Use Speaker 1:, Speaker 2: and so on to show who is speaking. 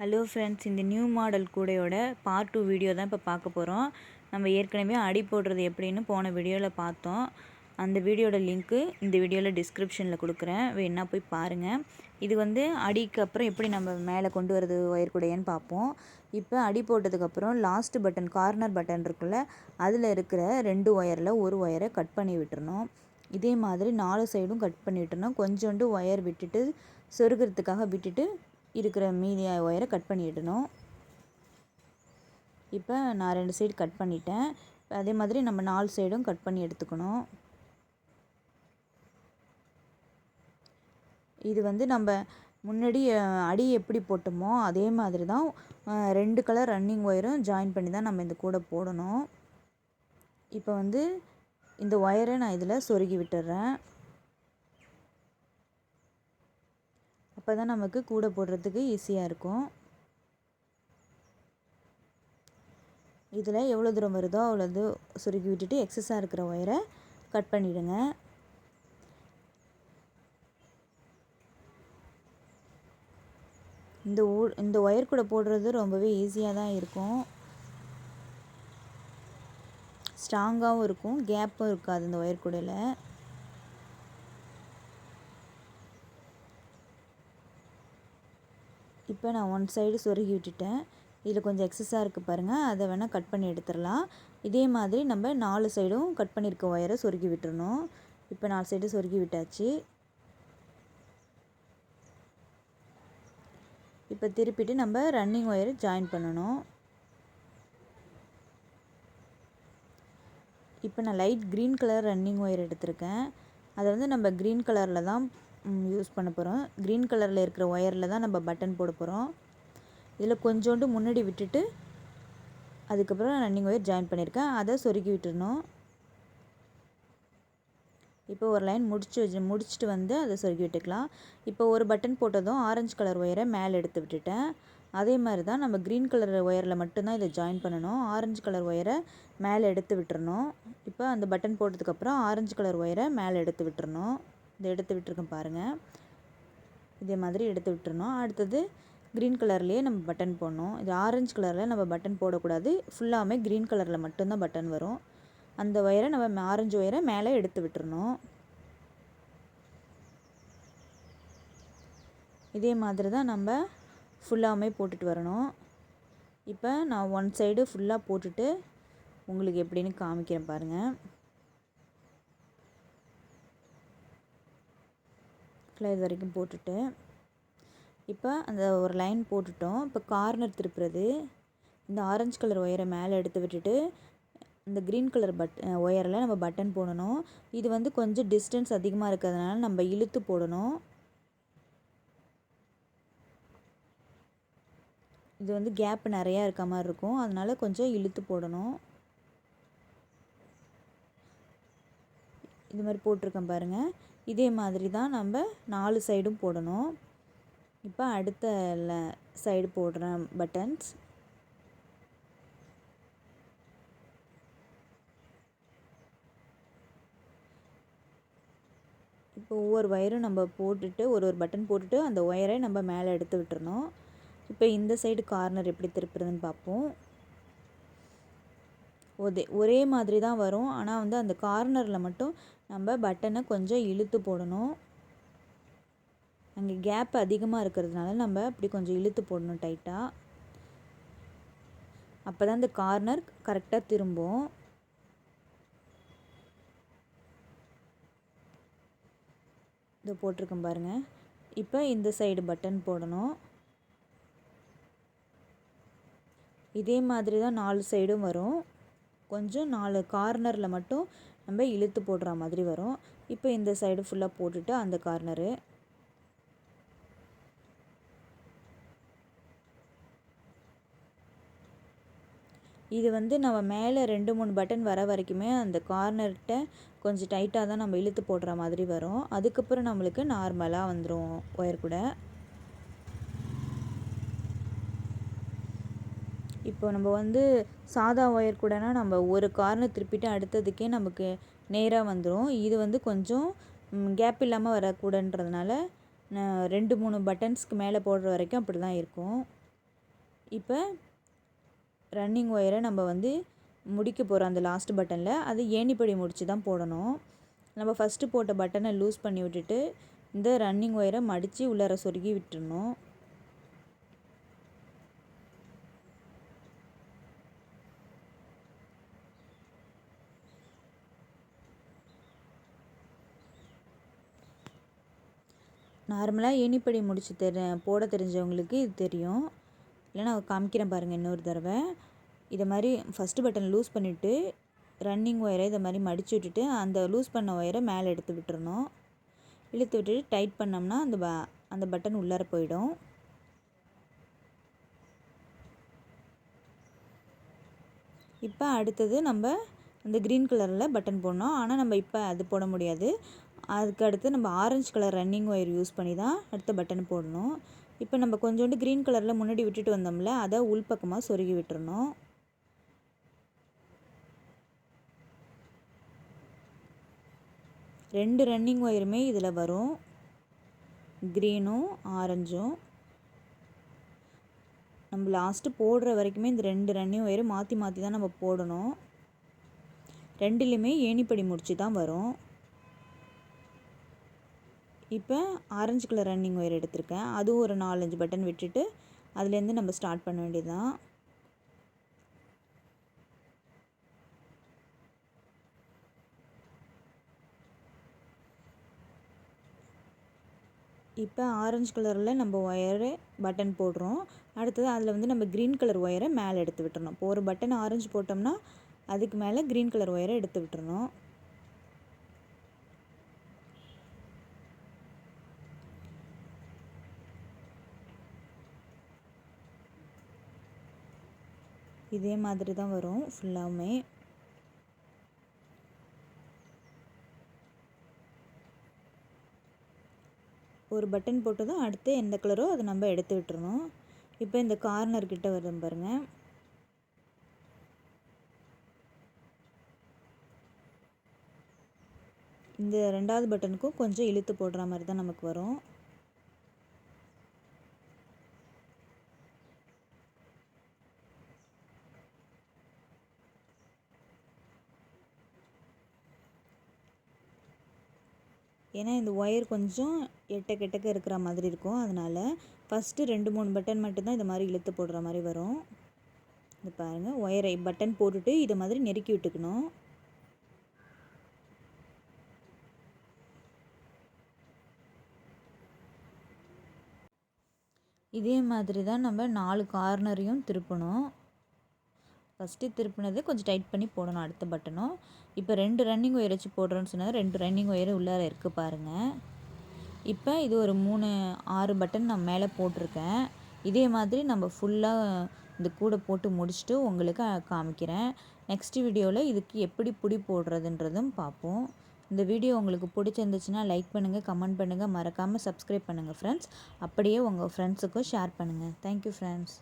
Speaker 1: Hello friends இந்த new model கூடையோட part two video தான் இப்போ பார்க்க போகிறோம் நம்ம ஏற்கனவே அடி போடுறது எப்படின்னு போன வீடியோவில் பார்த்தோம். அந்த வீடியோட லிங்க்கு இந்த வீடியோவில் டிஸ்கிரிப்ஷனில் கொடுக்குறேன். வேணா போய் பாருங்கள் இது வந்து அடிக்கு அப்புறம் எப்படி நம்ம மேலே கொண்டு வரது ஒயர் கூடையன்னு பார்ப்போம். இப்போ அடி போட்டதுக்கப்புறம் லாஸ்ட் பட்டன் கார்னர் பட்டன் இருக்குல்ல அதில் இருக்கிற ரெண்டு ஒயரில் ஒரு ஒயரை கட் பண்ணி விட்டுறணும். இதே மாதிரி நாலு சைடும் கட் பண்ணி விட்டுறணும் கொஞ்சோண்டு ஒயர் விட்டுட்டு சொருகிறதுக்காக விட்டுட்டு இருக்கிற மீதி ஒயரை கட் பண்ணிடணும். இப்போ நான் ரெண்டு சைடு கட் பண்ணிட்டேன். அதே மாதிரி நம்ம நாலு சைடும் கட் பண்ணி எடுத்துக்கணும். இது வந்து நம்ம முன்னாடி அடி எப்படி போட்டோமோ அதே மாதிரி தான் ரெண்டு கலர் ரன்னிங் ஒயரும் ஜாயின் பண்ணி தான் நம்ம இந்த கூடை போடணும். இப்போ வந்து இந்த ஒயரை நான் இதில் சொருகி விட்டுறேன். அப்போ தான் நமக்கு கூடை போடுறதுக்கு ஈஸியாக இருக்கும். இதில் எவ்வளோ தூரம் வருதோ அவ்வளோ சுருக்கி விட்டுட்டு எக்ஸஸாக இருக்கிற ஒயரை கட் பண்ணிவிடுங்க இந்த ஊ இந்த ஒயர் கூட போடுறது ரொம்பவே ஈஸியாக தான் இருக்கும். ஸ்ட்ராங்காகவும் இருக்கும் கேப்பும் இருக்காது இந்த ஒயர் கூடையில். இப்போ நான் ஒன் சைடு சொருகி விட்டுட்டேன். இதில் கொஞ்சம் எக்ஸஸாக இருக்குது பாருங்கள் அதை வேணால் கட் பண்ணி எடுத்துடலாம். இதே மாதிரி நம்ம நாலு சைடும் கட் பண்ணியிருக்க ஒயரை சொருகி விட்டுறணும். இப்போ நாலு சைடு சொருகி விட்டாச்சு. இப்போ திருப்பிட்டு நம்ம ரன்னிங் ஒயரை ஜாயின் பண்ணணும். இப்போ நான் light green colour running wire எடுத்திருக்கேன். அதை வந்து நம்ம க்ரீன் கலரில் தான் யூஸ் பண்ண போகிறோம் க்ரீன் கலரில் இருக்கிற ஒயரில் தான் நம்ம பட்டன் போட போகிறோம் இதில் கொஞ்சோண்டு முன்னாடி விட்டுட்டு அதுக்கப்புறம் ரன்னிங் ஒயர் ஜாயின் பண்ணியிருக்கேன் அதை சொருக்கி விட்டுருணும் இப்போ ஒரு லைன் முடிச்சு வச்சு முடிச்சுட்டு வந்து அதை சொருக்கி விட்டுக்கலாம். இப்போ ஒரு பட்டன் போட்டதும் ஆரஞ்சு கலர் ஒயரை மேலே எடுத்து விட்டுட்டேன். அதே மாதிரி தான் நம்ம க்ரீன் கலர் ஒயரில் மட்டும்தான் இதை ஜாயின் பண்ணணும். ஆரஞ்சு கலர் ஒயரை மேலே எடுத்து விட்டுறணும். இப்போ அந்த பட்டன் போட்டதுக்கப்புறம் ஆரஞ்சு கலர் ஒயரை மேலே எடுத்து விட்டுறணும். இதை எடுத்து விட்டுருக்கேன் பாருங்கள் இதே மாதிரி எடுத்து விட்டுருணும் அடுத்தது க்ரீன் கலர்லேயே நம்ம பட்டன் போடணும். இது ஆரஞ்சு கலரில் நம்ம பட்டன் போடக்கூடாது. ஃபுல்லாமே க்ரீன் கலரில் மட்டும்தான் பட்டன் வரும். அந்த ஒயரை நம்ம ஆரஞ்சு ஒயரை மேலே எடுத்து விட்டுறணும். இதே மாதிரி தான் நம்ம ஃபுல்லாமே போட்டுட்டு வரணும். இப்போ நான் ஒன் சைடு ஃபுல்லாக போட்டுட்டு உங்களுக்கு எப்படின்னு காமிக்கிறேன் பாருங்கள் ஃபுல்லாக இது வரைக்கும் போட்டுட்டு இப்போ அந்த ஒரு லைன் போட்டுட்டோம். இப்போ கார்னர் திருப்புறது இந்த ஆரஞ்சு கலர் ஒயரை மேலே எடுத்து விட்டுட்டு இந்த க்ரீன் கலர் பட் ஒயரில் நம்ம பட்டன் போடணும். இது வந்து கொஞ்சம் டிஸ்டன்ஸ் அதிகமாக இருக்கிறதுனால நம்ம இழுத்து போடணும். இது வந்து கேப் நிறையா இருக்க மாதிரி இருக்கும். அதனால் கொஞ்சம் இழுத்து போடணும். இது மாதிரி போட்டிருக்கேன் பாருங்கள் இதே மாதிரி தான் நம்ம நாலு சைடும் போடணும். இப்போ அடுத்த சைடு போடுறேன் பட்டன்ஸ் இப்போ ஒவ்வொரு ஒயரும் நம்ம போட்டுட்டு ஒரு ஒரு பட்டன் போட்டுட்டு அந்த ஒயரை நம்ம மேலே எடுத்து விட்டுறணும். இப்போ இந்த சைடு கார்னர் எப்படி திருப்புறதுன்னு பார்ப்போம். ஒதே ஒரே மாதிரி தான் வரும். ஆனால் வந்து அந்த கார்னரில் மட்டும் நம்ம பட்டனை கொஞ்சம் இழுத்து போடணும். அங்கே கேப் அதிகமாக இருக்கிறதுனால நம்ம அப்படி கொஞ்சம் இழுத்து போடணும் டைட்டாக அப்போ தான் இந்த கார்னர் கரெக்டாக திரும்பும். இதை போட்டிருக்கேன் பாருங்கள் இப்போ இந்த சைடு பட்டன் போடணும். இதே மாதிரி தான் நாலு சைடும் வரும். கொஞ்சம் நாலு கார்னரில் மட்டும் நம்ம இழுத்து போடுற மாதிரி வரும். இப்போ இந்த சைடு ஃபுல்லாக போட்டுட்டு அந்த கார்னரு இது வந்து நம்ம மேலே ரெண்டு மூணு பட்டன் வர வரைக்குமே அந்த கார்னர்கிட்ட கொஞ்சம் டைட்டாக தான் நம்ம இழுத்து போடுற மாதிரி வரும். அதுக்கப்புறம் நம்மளுக்கு நார்மலாக வந்துடும் ஒயர் கூட. இப்போ நம்ம வந்து சாதா ஒயர் கூடனா நம்ம ஒரு கார்னர் திருப்பிட்டு அடுத்ததுக்கே நமக்கு நேராக வந்துடும் இது வந்து கொஞ்சம் கேப் இல்லாமல் வரக்கூடன்றதுனால ரெண்டு மூணு பட்டன்ஸ்க்கு மேலே போடுற வரைக்கும் அப்படி தான் இருக்கும். இப்போ ரன்னிங் ஒயரை நம்ம வந்து முடிக்க போகிறோம் அந்த லாஸ்ட் பட்டனில் அது ஏணிப்படி முடித்து தான் போடணும். நம்ம ஃபஸ்ட்டு போட்ட பட்டனை லூஸ் பண்ணி விட்டுட்டு இந்த ரன்னிங் ஒயரை மடித்து உள்ளார சொருகி விட்டுறணும். நார்மலாக ஏணிப்படி முடிச்சு தெரி போட தெரிஞ்சவங்களுக்கு இது தெரியும். இல்லை நான் காமிக்கிறேன் பாருங்கள் இன்னொரு தடவை. இதை மாதிரி ஃபஸ்ட்டு பட்டன் லூஸ் பண்ணிவிட்டு ரன்னிங் ஒயரை இதை மாதிரி மடித்து விட்டுட்டு அந்த லூஸ் பண்ண ஒயரை மேலே எடுத்து விட்டுறணும். இழுத்து விட்டுட்டு டைட் பண்ணோம்னா அந்த ப அந்த பட்டன் உள்ளார போயிடும். இப்போ அடுத்தது நம்ம அந்த க்ரீன் கலரில் பட்டன் போடணும். ஆனால் நம்ம இப்போ அது போட முடியாது. அதுக்கு அடுத்து நம்ம orange colour running wire use பண்ணி தான் அடுத்த பட்டன் போடணும். இப்போ நம்ம கொஞ்சோண்டு க்ரீன் கலரில் முன்னாடி விட்டுட்டு வந்தோம்ல அதை உள்பக்கமாக சொருகி விட்டுறணும். ரெண்டு ரன்னிங் ஒயருமே இதில் வரும். க்ரீனும் ஆரஞ்சும் நம்ம லாஸ்ட்டு போடுற வரைக்குமே இந்த ரெண்டு ரன்னிங் ஒயரும் மாற்றி மாற்றி தான் நம்ம போடணும். ரெண்டுலேயுமே ஏணிப்படி முடிச்சு தான் வரும். இப்போ ஆரஞ்சு கலர் ரன்னிங் ஒயர் எடுத்திருக்கேன். அதுவும் ஒரு நாலஞ்சு பட்டன் விட்டுட்டு அதுலேருந்து நம்ம ஸ்டார்ட் பண்ண வேண்டியதுதான். இப்போ ஆரஞ்சு கலரில் நம்ம ஒயரு பட்டன் போடுறோம். அடுத்தது அதில் வந்து நம்ம க்ரீன் கலர் ஒயரை மேலே எடுத்து விட்டுறணும். இப்போ ஒரு பட்டன் ஆரஞ்சு போட்டோம்னா அதுக்கு மேலே க்ரீன் கலர் ஒயரை எடுத்து விட்டுறணும். இதே மாதிரி தான் வரும் ஃபுல்லாகவுமே ஒரு பட்டன் போட்டதும் அடுத்து எந்த கலரோ அதை நம்ம எடுத்து விட்டுறணும். இப்போ இந்த கார்னர் கிட்ட வரும் பாருங்கள் இந்த ரெண்டாவது பட்டனுக்கும் கொஞ்சம் இழுத்து போடுற மாதிரி தான் நமக்கு வரும். ஏன்னா இந்த ஒயர் கொஞ்சம் எட்ட கெட்டக்க இருக்கிற மாதிரி இருக்கும். அதனால் ஃபஸ்ட்டு ரெண்டு மூணு பட்டன் மட்டும்தான் இந்த மாதிரி இழுத்து போடுற மாதிரி வரும். இது பாருங்கள் ஒயரை பட்டன் போட்டுட்டு இதை மாதிரி நெருக்கி விட்டுக்கணும். இதே மாதிரி தான் நம்ம நாலு கார்னரையும் திருப்பணும். ஃபஸ்ட்டு திருப்பினது கொஞ்சம் டைட் பண்ணி போடணும் அடுத்த பட்டனும். இப்போ ரெண்டு ரன்னிங் ஒயர் வச்சு போடுறோன்னு சொன்னால் ரெண்டு ரன்னிங் ஒயர் உள்ளார இருக்குது பாருங்கள் இப்போ இது ஒரு மூணு ஆறு பட்டன் நான் மேலே போட்டிருக்கேன். இதே மாதிரி நம்ம ஃபுல்லாக இந்த கூடை போட்டு முடிச்சுட்டு உங்களுக்கு காமிக்கிறேன். நெக்ஸ்ட் வீடியோவில் இதுக்கு எப்படி பிடி போடுறதுன்றதும் பார்ப்போம். இந்த வீடியோ உங்களுக்கு பிடிச்சிருந்துச்சுன்னா லைக் பண்ணுங்கள் கமெண்ட் பண்ணுங்கள் மறக்காமல் சப்ஸ்கிரைப் பண்ணுங்கள் ஃப்ரெண்ட்ஸ் அப்படியே உங்கள் ஃப்ரெண்ட்ஸுக்கும் ஷேர் பண்ணுங்கள் தேங்க்யூ ஃப்ரெண்ட்ஸ்